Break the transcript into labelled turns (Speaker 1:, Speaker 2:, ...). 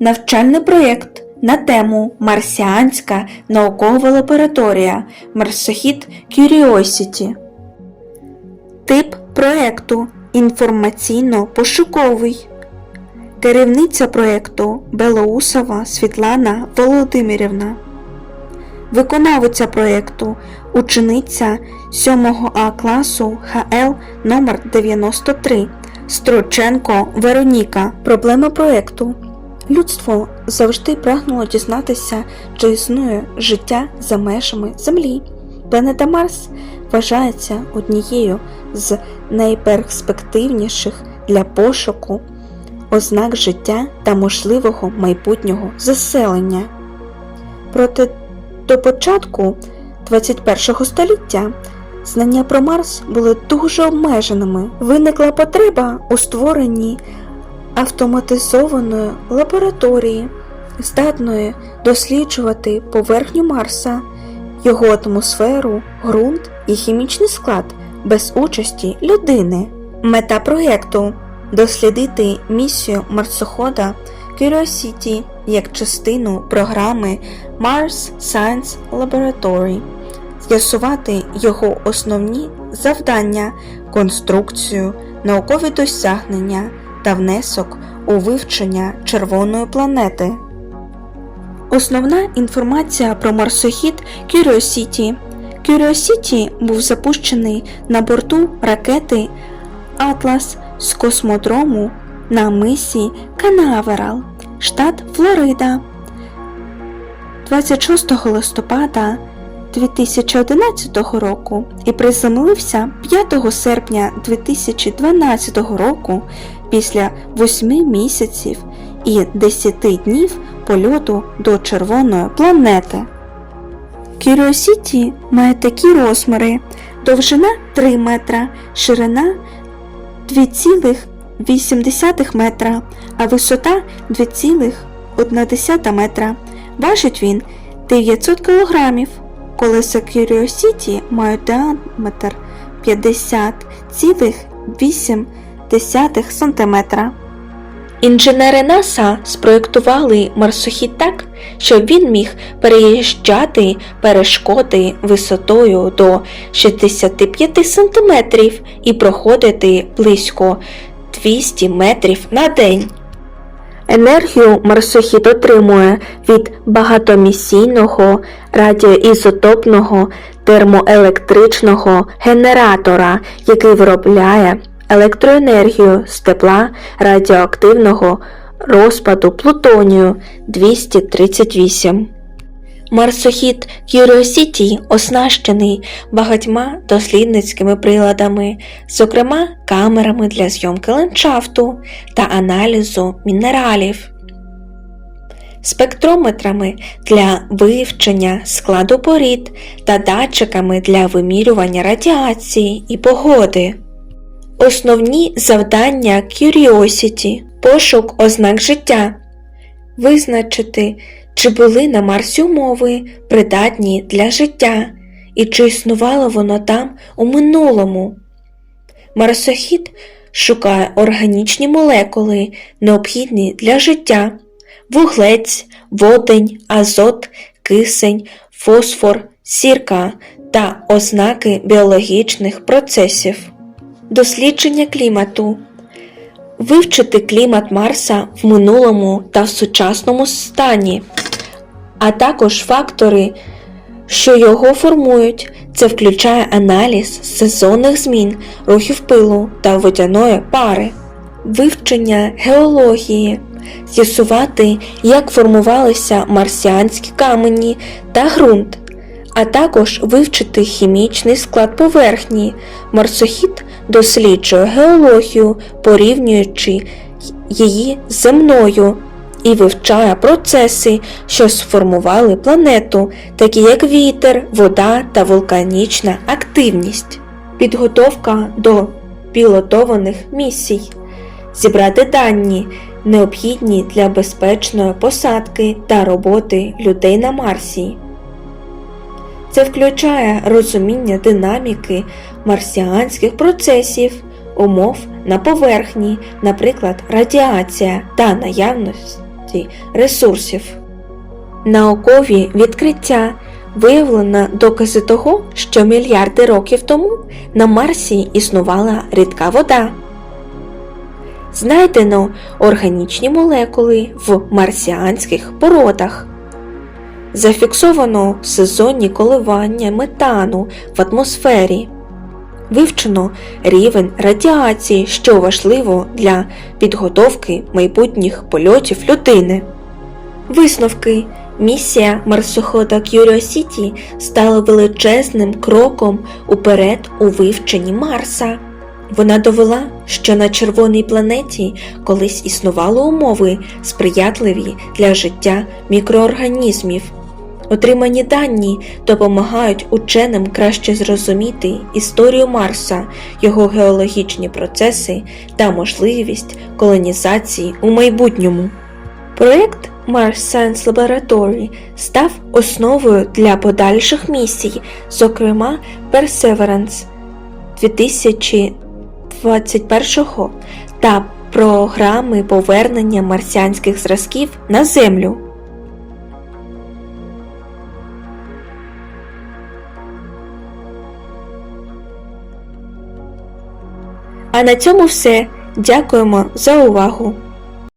Speaker 1: Навчальний проєкт на тему Марсіанська наукова лабораторія Марсохід Curiosity. Тип проєкту інформаційно-пошуковий. Керівниця проєкту Белоусова Світлана Володимирівна. Виконавиця проєкту учениця 7 А класу ХЛ номер 93 Строченко Вероніка. Проблема проєкту. Людство завжди прагнуло дізнатися, чи існує життя за межами Землі. Планета Марс вважається однією з найперспективніших для пошуку ознак життя та можливого майбутнього заселення. Проте до початку 21 століття знання про Марс були дуже обмеженими. Виникла потреба у створенні автоматизованої лабораторії, здатної досліджувати поверхню Марса, його атмосферу, ґрунт і хімічний склад без участі людини. Мета проєкту дослідити місію марсохода Curiosity як частину програми Mars Science Laboratory, з'ясувати його основні завдання, конструкцію, наукові досягнення та внесок у вивчення червоної планети. Основна інформація про марсохід Curiosity. Curiosity був запущений на борту ракети Атлас з космодрому на мисі Канаверал, штат Флорида. 26 листопада 2011 року і приземлився 5 серпня 2012 року після 8 місяців і 10 днів польоту до червоної планети. Curiosity має такі розміри: довжина 3 метра, ширина 2,8 метра, а висота 2,1 метра. Важить він 900 кг. Колеса Curiosity мають діаметр 50,8 см. Інженери НАСА спроєктували марсохід так, щоб він міг переїжджати перешкоди висотою до 65 см і проходити близько 200 метрів на день. Енергію марсохід отримує від багатомісійного радіоізотопного термоелектричного генератора, який виробляє електроенергію з тепла радіоактивного розпаду плутонію 238. Марсохід Curiosity оснащений багатьма дослідницькими приладами, зокрема камерами для зйомки ландшафту та аналізу мінералів, спектрометрами для вивчення складу порід та датчиками для вимірювання радіації і погоди. Основні завдання Curiosity – пошук ознак життя, визначити, чи були на Марсі умови придатні для життя, і чи існувало воно там у минулому. Марсохід шукає органічні молекули, необхідні для життя, вуглець, водень, азот, кисень, фосфор, сірка та ознаки біологічних процесів. Дослідження клімату. Вивчити клімат Марса в минулому та в сучасному стані, а також фактори, що його формують. Це включає аналіз сезонних змін, рухів пилу та водяної пари, вивчення геології, з'ясувати, як формувалися марсіанські камені та ґрунт, а також вивчити хімічний склад поверхні. Марсохід досліджує геологію, порівнюючи її з земною, і вивчає процеси, що сформували планету, такі як вітер, вода та вулканічна активність, підготовка до пілотованих місій, зібрати дані, необхідні для безпечної посадки та роботи людей на Марсі. Це включає розуміння динаміки марсіанських процесів, умов на поверхні, наприклад, радіація та наявність ресурсів. Наукові відкриття виявлено докази того, що мільярди років тому на Марсі існувала рідка вода. Знайдено органічні молекули в марсіанських породах. Зафіксовано сезонні коливання метану в атмосфері. Вивчено рівень радіації, що важливо для підготовки майбутніх польотів людини. Висновки. Місія марсохода Curiosity стала величезним кроком уперед у вивченні Марса. Вона довела, що на червоній планеті колись існували умови, сприятливі для життя мікроорганізмів. Отримані дані допомагають ученим краще зрозуміти історію Марса, його геологічні процеси та можливість колонізації у майбутньому. Проєкт Mars Science Laboratory став основою для подальших місій, зокрема Perseverance 2021 та програми повернення марсіанських зразків на Землю. А на цьому все. Дякуємо за увагу!